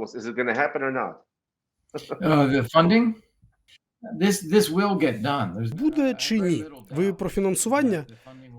August. Is it going to happen or not? Uh, the funding, this this will get done. There's Буде чи ні? Ви про фінансування?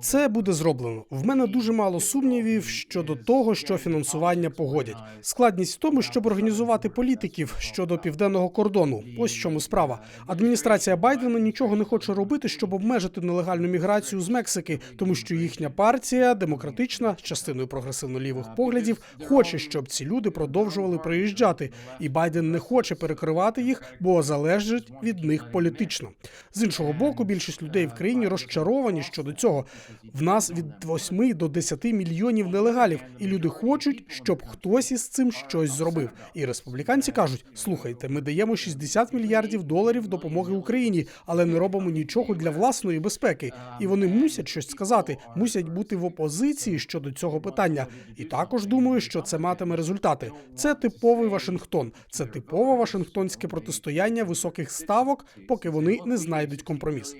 Це буде зроблено. В мене дуже мало сумнівів щодо того, що фінансування погодять. Складність в тому, щоб організувати політиків щодо південного кордону. Ось в чому справа. Адміністрація Байдена нічого не хоче робити, щоб обмежити нелегальну міграцію з Мексики, тому що їхня партія, демократична, частиною прогресивно-лівих поглядів, хоче, щоб ці люди продовжували приїжджати. І Байден не хоче перекривати їх, бо залежить від них політично. З іншого боку, більшість людей в країні розчаровані щодо цього. В нас від 8 до 10 мільйонів нелегалів, і люди хочуть, щоб хтось із цим щось зробив. І республіканці кажуть: слухайте, ми даємо 60 мільярдів доларів допомоги Україні, але не робимо нічого для власної безпеки. І вони мусять щось сказати, мусять бути в опозиції щодо цього питання. І також думаю, що це матиме результати. Це типовий Вашингтон, це типове Вашингтонське протистояння високих ставок, поки вони не знайдуть компроміс.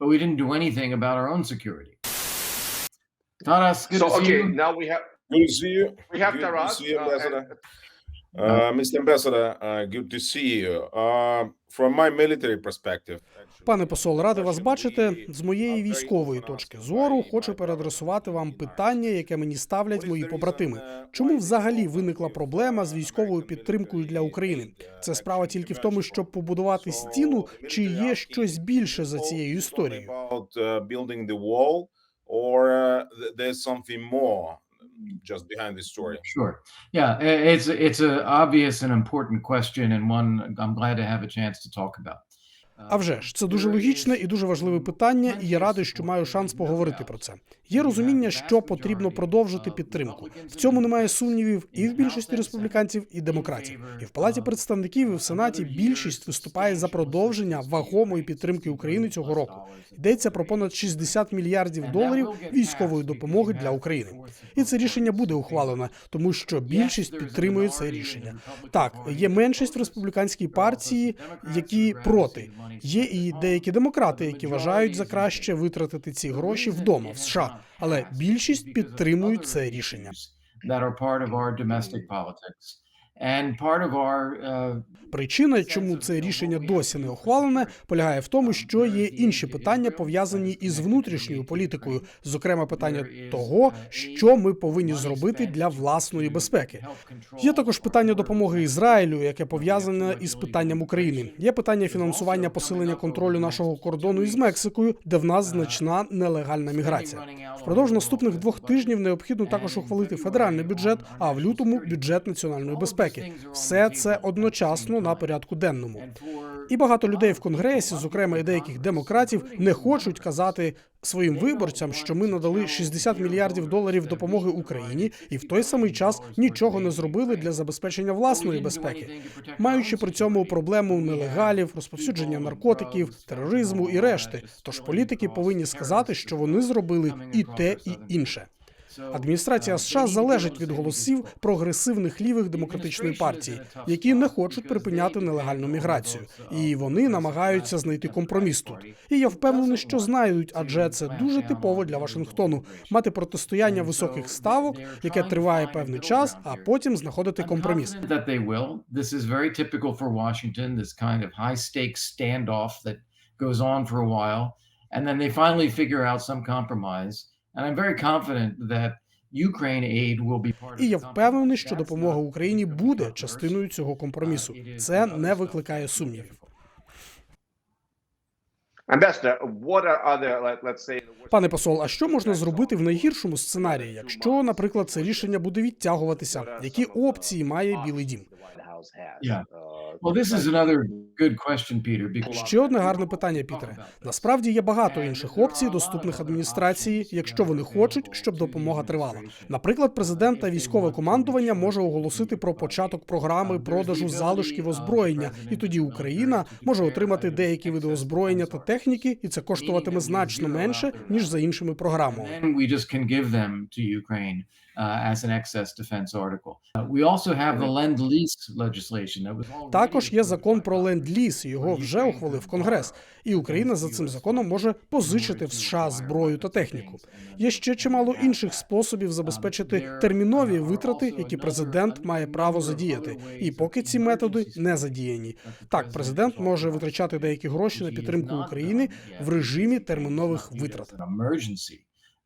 Billion dollars of aid to Ukraine, but we didn't do anything about our own security. Taras, good So to see okay, you. now we have Good to see you. we have Good to Taras. see you, uh, Ambassador. and- Uh, Mr. Ambassador, uh, good to see you. Uh, from my military perspective, Пане посол, радий вас бачити. З моєї військової точки зору хочу переадресувати вам питання, яке мені ставлять мої побратими. Чому взагалі виникла проблема з військовою підтримкою для України? Це справа тільки в тому, щоб побудувати стіну, чи є щось більше за цією історією? Just behind the story. Sure. Yeah, it's it's a obvious and important question, and one I'm glad to have a chance to talk about. А вже ж це дуже логічне і дуже важливе питання, і я радий, що маю шанс поговорити про це. Є розуміння, що потрібно продовжити підтримку. В цьому немає сумнівів і в більшості республіканців, і демократів. І в палаті представників і в сенаті більшість виступає за продовження вагомої підтримки України цього року. Йдеться про понад 60 мільярдів доларів військової допомоги для України. І це рішення буде ухвалено, тому що більшість підтримує це рішення. Так, є меншість в республіканській партії, які проти. Є і деякі демократи, які вважають за краще витратити ці гроші вдома в США, але більшість підтримують це рішення. Uh, Причина, чому це рішення досі не ухвалене, полягає в тому, що є інші питання пов'язані із внутрішньою політикою, зокрема питання того, що ми повинні зробити для власної безпеки. Є також питання допомоги Ізраїлю, яке пов'язане із питанням України. Є питання фінансування посилення контролю нашого кордону із Мексикою, де в нас значна нелегальна міграція. Впродовж наступних двох тижнів необхідно також ухвалити федеральний бюджет, а в лютому бюджет національної безпеки. Все це одночасно на порядку денному. І багато людей в конгресі, зокрема і деяких демократів, не хочуть казати своїм виборцям, що ми надали 60 мільярдів доларів допомоги Україні, і в той самий час нічого не зробили для забезпечення власної безпеки, маючи при цьому проблему нелегалів, розповсюдження наркотиків, тероризму і решти. Тож політики повинні сказати, що вони зробили і те, і інше. Адміністрація США залежить від голосів прогресивних лівих демократичної партії, які не хочуть припиняти нелегальну міграцію, і вони намагаються знайти компроміс тут. І я впевнений, що знайдуть, адже це дуже типово для Вашингтону мати протистояння високих ставок, яке триває певний час, а потім знаходити компроміс. goes on for a while. And then they finally figure out some compromise. And I'm very confident that Ukraine aid will be part of І я впевнений, що допомога Україні буде частиною цього компромісу. Це не викликає сумнівів. Пане посол, а що можна зробити в найгіршому сценарії, якщо, наприклад, це рішення буде відтягуватися? Які опції має Білий Дім? Yeah. Well, this is another good question, Peter, Ще одне гарне питання, Пітере. Насправді є багато інших опцій, доступних адміністрації, якщо вони хочуть, щоб допомога тривала. Наприклад, президент та військове командування може оголосити про початок програми продажу залишків озброєння, і тоді Україна може отримати деякі види озброєння та техніки, і це коштуватиме значно менше ніж за іншими програмами. Uh, as an excess defense article. Uh, we also have the Lend-Lease legislation that was Також є закон про ленд-ліз. Його вже ухвалив Конгрес, і Україна за цим законом може позичити в США зброю та техніку. Є ще чимало інших способів забезпечити термінові витрати, які президент має право задіяти. І поки ці методи не задіяні. Так, президент може витрачати деякі гроші на підтримку України в режимі термінових витрат.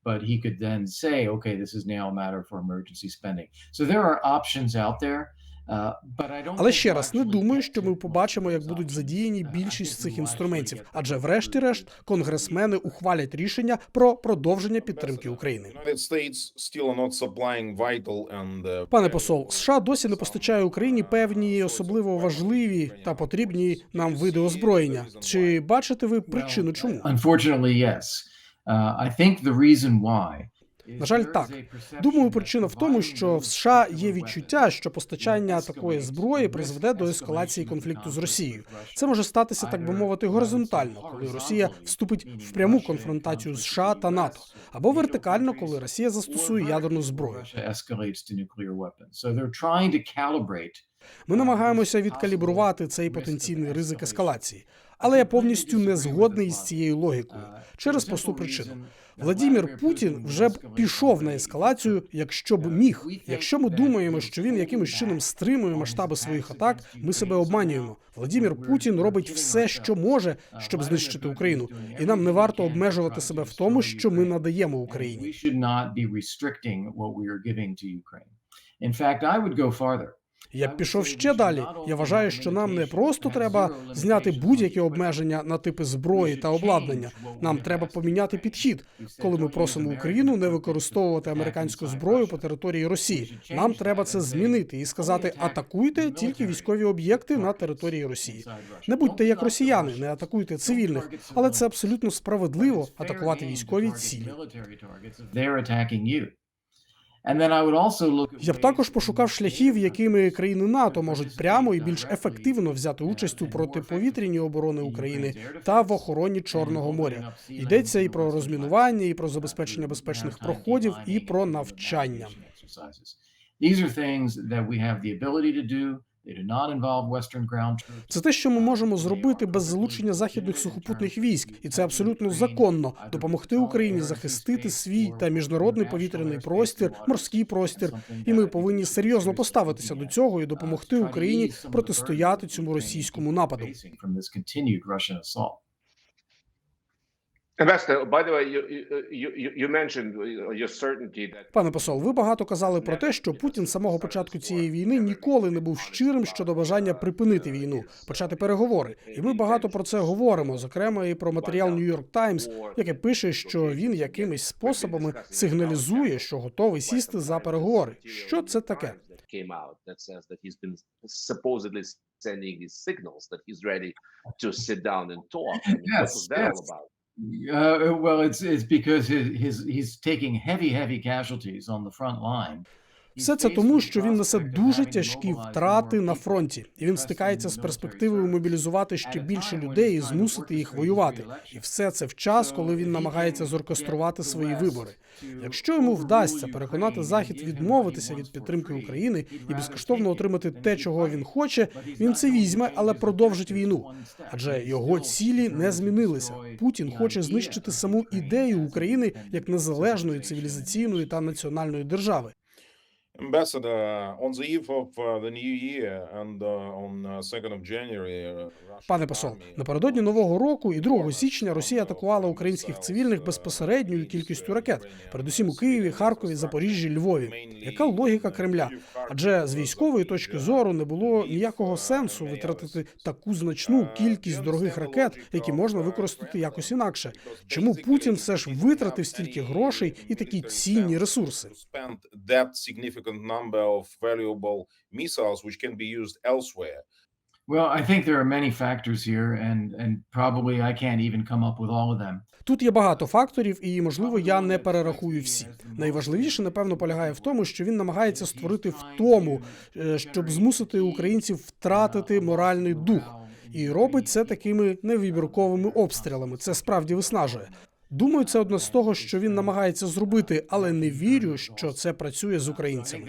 But he could then say, okay, this is now a matter for emergency spending. So there are options out there. Uh, but I don't Але ще раз не думаю, що ми побачимо, як будуть задіяні Uh, більшість цих інструментів, адже врешті-решт конгресмени ухвалять рішення про продовження підтримки України. United States still are not supplying vital and uh, Пане посол, США досі не постачає Україні певні особливо важливі та потрібні нам види озброєння. Чи бачите ви причину, чому? Yes. Uh, I think the reason why. На жаль, так. Думаю, причина в тому, що в США є відчуття, що постачання такої зброї призведе до ескалації конфлікту з Росією. Це може статися, так би мовити, uh, горизонтально, коли Росія вступить в пряму конфронтацію з США та НАТО, або вертикально, коли Росія застосує ядерну зброю. Ми намагаємося відкалібрувати цей потенційний ризик ескалації. Але я повністю не згодний з цією логікою через просту причину. Владімір Путін вже б пішов на ескалацію, якщо б міг. Якщо ми думаємо, що він якимось чином стримує масштаби своїх атак, ми себе обманюємо. Владімір Путін робить все, що може, щоб знищити Україну, і нам не варто обмежувати себе в тому, що ми надаємо Україні. In fact, I would go farther. Я б пішов ще далі. Я вважаю, що нам не просто треба зняти будь-які обмеження на типи зброї та обладнання. Нам треба поміняти підхід, коли ми просимо Україну не використовувати американську зброю по території Росії. Нам треба це змінити і сказати: атакуйте тільки військові об'єкти на території Росії. Не будьте як росіяни, не атакуйте цивільних, але це абсолютно справедливо атакувати військові цілі. Я б також пошукав шляхів, якими країни НАТО можуть прямо і більш ефективно взяти участь у протиповітряній оборони України та в охороні Чорного моря. Йдеться і про розмінування, і про забезпечення безпечних проходів, і про навчання. Це те, що ми можемо зробити без залучення західних сухопутних військ, і це абсолютно законно допомогти Україні захистити свій та міжнародний повітряний простір, морський простір. І ми повинні серйозно поставитися до цього і допомогти Україні протистояти цьому російському нападу. Ambassador, by the way, you, you, you, mentioned your certainty that Пане посол, ви багато казали про те, що Путін з самого початку цієї війни ніколи не був щирим щодо бажання припинити війну, почати переговори. І ми багато про це говоримо, зокрема і про матеріал New York Times, яке пише, що він якимись способами сигналізує, що готовий сісти за переговори. Що це таке? that came out that says that he's been supposedly sending these signals that he's ready to sit down and talk. I mean, Yes, yes. Uh, well, it's it's because his, his he's taking heavy, heavy casualties on the front line. Все це тому, що він несе дуже тяжкі втрати на фронті, і він стикається з перспективою мобілізувати ще більше людей і змусити їх воювати. І все це в час, коли він намагається зоркеструвати свої вибори. Якщо йому вдасться переконати захід відмовитися від підтримки України і безкоштовно отримати те, чого він хоче, він це візьме, але продовжить війну. Адже його цілі не змінилися. Путін хоче знищити саму ідею України як незалежної цивілізаційної та національної держави. Пане посол, напередодні нового року і 2 січня Росія атакувала українських цивільних безпосередньою кількістю ракет, передусім у Києві, Харкові, Запоріжжі, Львові. Яка логіка Кремля? Адже з військової точки зору не було ніякого сенсу витратити таку значну кількість дорогих ракет, які можна використати якось інакше. Чому Путін все ж витратив стільки грошей і такі цінні ресурси? Significant number of valuable missiles which can be used elsewhere. Well, I think there are many factors here, and and probably I can't even come up with all of them. Тут є багато факторів, і можливо я не перерахую всі. Найважливіше, напевно, полягає в тому, що він намагається створити втому, е, щоб змусити українців втратити моральний дух, і робить це такими невибірковими обстрілами. Це справді виснажує. Думаю, це одне з того, що він намагається зробити, але не вірю, що це працює з українцями.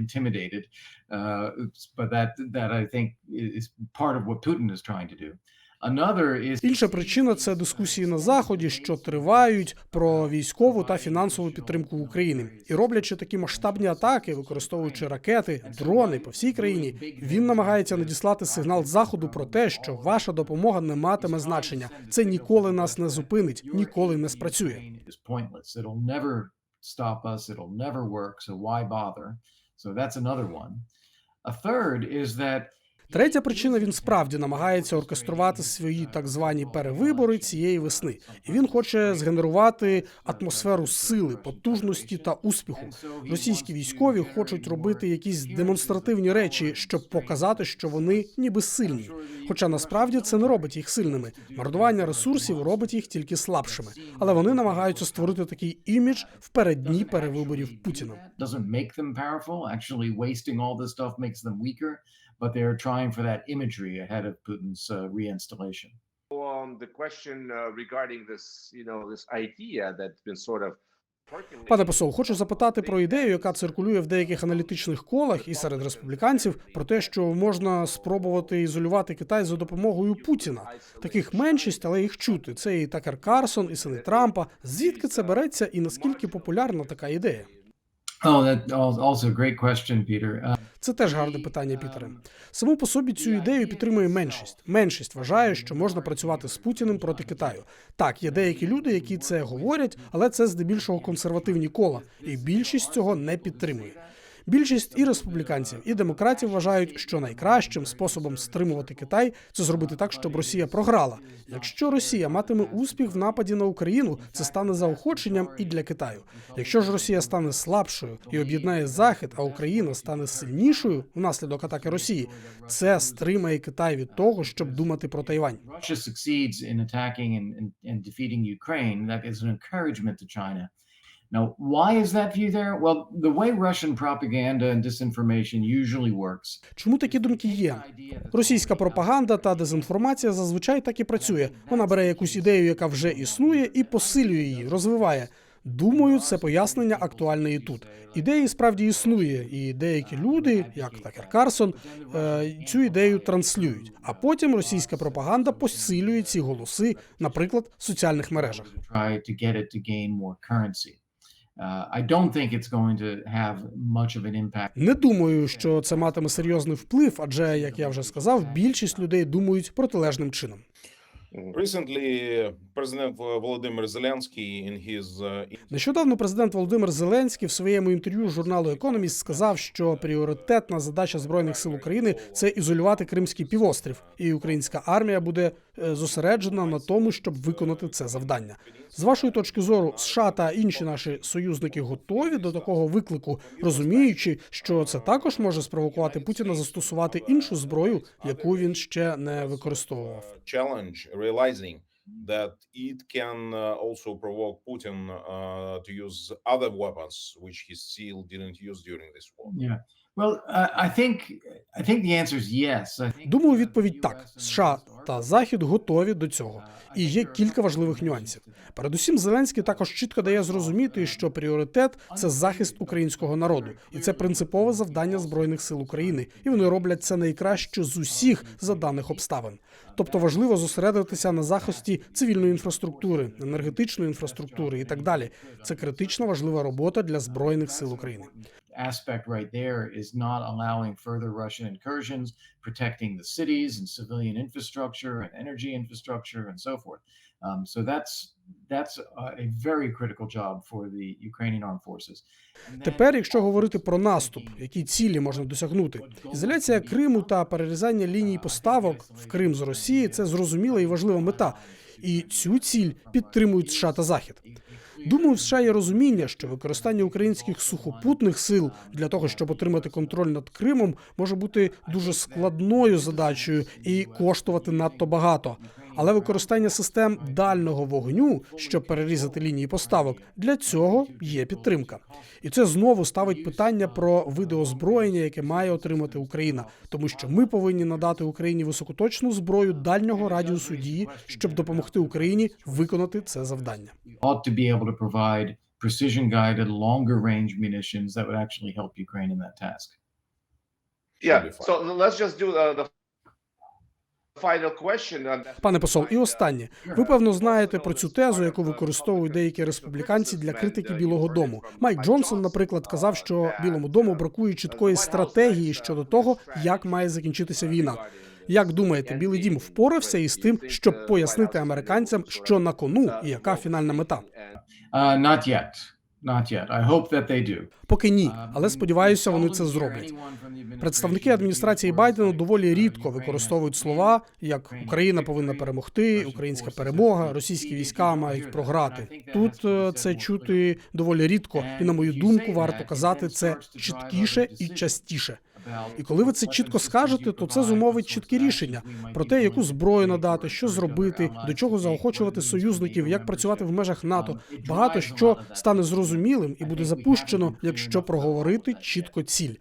Intimidated. Uh, but that that I think is part of what Putin is trying to do. Інша причина це дискусії на заході, що тривають про військову та фінансову підтримку України. І роблячи такі масштабні атаки, використовуючи ракети, дрони по всій країні, він намагається надіслати сигнал заходу про те, що ваша допомога не матиме значення. Це ніколи нас не зупинить, ніколи не спрацює. So that's another one. A third is that Третя причина він справді намагається оркеструвати свої так звані перевибори цієї весни, і він хоче згенерувати атмосферу сили, потужності та успіху. Російські військові хочуть робити якісь демонстративні речі, щоб показати, що вони ніби сильні. Хоча насправді це не робить їх сильними. Мордування ресурсів робить їх тільки слабшими. Але вони намагаються створити такий імідж в переддні перевиборів Путіна. But they're trying for that imagery ahead of Putin's uh, reinstallation. On the question uh, regarding this, you know, this idea that's been sort of Пане посол, хочу запитати про ідею, яка циркулює в деяких аналітичних колах і серед республіканців, про те, що можна спробувати ізолювати Китай за допомогою Путіна. Таких меншість, але їх чути. Це і Такер Карсон, і сини Трампа. Звідки це береться, і наскільки популярна така ідея? Oh, also great question, Peter. Uh, Це теж гарне питання, Пітере. Саму по собі цю ідею підтримує меншість. Меншість вважає, що можна працювати з Путіним проти Китаю. Так, є деякі люди, які це говорять, але це здебільшого консервативні кола, і більшість цього не підтримує. Більшість і республіканців, і демократів вважають, що найкращим способом стримувати Китай це зробити так, щоб Росія програла. Якщо Росія матиме успіх в нападі на Україну, це стане заохоченням і для Китаю. Якщо ж Росія стане слабшою і об'єднає Захід, а Україна стане сильнішою внаслідок атаки Росії, це стримає Китай від того, щоб думати про Тайвань. Russia succeeds in. Now, why is that view there? Well, the way Russian propaganda and disinformation usually works. Чому такі думки є? Російська пропаганда та дезінформація зазвичай так і працює. Вона бере якусь ідею, яка вже існує, і посилює її, розвиває. Думаю, це пояснення актуальне і тут. Ідеї справді існує, і деякі люди, як Такер Карсон, е, цю ідею транслюють. А потім російська пропаганда посилює ці голоси, наприклад, в соціальних мережах. Не думаю, що це матиме серйозний вплив, адже, як я вже сказав, більшість людей думають протилежним чином. Recently, President Volodymyr Zelensky, in his uh, Нещодавно президент Володимир Зеленський в своєму інтерв'ю журналу Економіст сказав, що пріоритетна задача збройних сил України це ізолювати Кримський півострів, і українська армія буде зосереджена на тому, щоб виконати це завдання. З вашої точки зору, США та інші наші союзники готові до такого виклику, розуміючи, що це також може спровокувати Путіна застосувати іншу зброю, яку він ще не використовував. realizing that it can uh, also provoke Putin uh, to use other weapons, which he still didn't use during this war. Yeah. Well, uh, Думаю, відповідь так: США та Захід готові до цього. І є кілька важливих нюансів. Передусім, Зеленський також чітко дає зрозуміти, що пріоритет це захист українського народу, і це принципове завдання збройних сил України. І вони роблять це найкраще з усіх за даних обставин. Тобто важливо зосередитися на захисті цивільної інфраструктури, енергетичної інфраструктури і так далі. Це критично важлива робота для збройних сил України. Aspect right there is not allowing further Russian incursions, protecting the cities and civilian infrastructure and energy infrastructure and so forth. Um, so that's that's a, very critical job for the Ukrainian armed forces. Тепер, якщо говорити про наступ, які цілі можна досягнути, ізоляція Криму та перерізання ліній поставок в Крим з Росії це зрозуміла і важлива мета. І цю ціль підтримують США та Захід. Думаю, в США є розуміння, що використання українських сухопутних сил для того, щоб отримати контроль над Кримом, може бути дуже складною задачею і коштувати надто багато. Але використання систем дальнього вогню, щоб перерізати лінії поставок, для цього є підтримка. І це знову ставить питання про види озброєння, яке має отримати Україна, тому що ми повинні надати Україні високоточну зброю дальнього радіусу дії, щоб допомогти Україні виконати це завдання. precision guided, longer range munitions that would actually help Ukraine in that task. Yeah. So let's just do uh, the Пане посол, і останнє. Ви певно знаєте про цю тезу, яку використовують деякі республіканці для критики Білого Дому. Майк Джонсон, наприклад, казав, що Білому дому бракує чіткої стратегії щодо того, як має закінчитися війна. Як думаєте, Білий Дім впорався із тим, щоб пояснити американцям, що на кону і яка фінальна мета? Uh, not yet. Поки ні, але сподіваюся, вони це зроблять. Представники адміністрації Байдена доволі рідко використовують слова як Україна повинна перемогти, українська перемога, російські війська мають програти. Тут е, це чути доволі рідко, і на мою думку, варто казати це чіткіше і частіше. І коли ви це чітко скажете, то це зумовить чіткі рішення про те, яку зброю надати, що зробити, до чого заохочувати союзників, як працювати в межах НАТО. Багато що стане зрозумілим і буде запущено, якщо проговорити чітко ціль.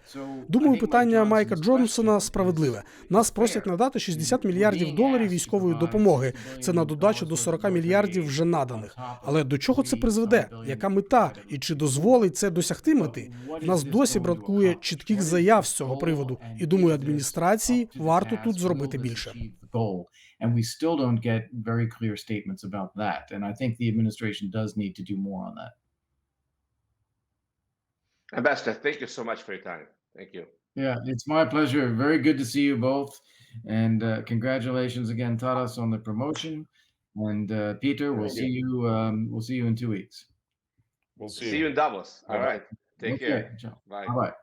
Думаю, питання Майка Джонсона справедливе. Нас просять надати 60 мільярдів доларів військової допомоги. Це на додачу до 40 мільярдів вже наданих. Але до чого це призведе? Яка мета? І чи дозволить це досягти мети? В нас досі бракує чітких заяв з цього приводу. І думаю, адміністрації варто тут зробити більше. And we still don't get very clear statements about that. And I think the administration does need to do more on that. Ambassador, thank you so much for your time. Thank you. Yeah, it's my pleasure. Very good to see you both. And uh, congratulations again, Taras, on the promotion. And uh, Peter, we'll Thank see you. Um, we'll see you in two weeks. We'll see, See you in Davos. All Bye-bye. right. Take Okay, care. ciao. Bye. Bye bye.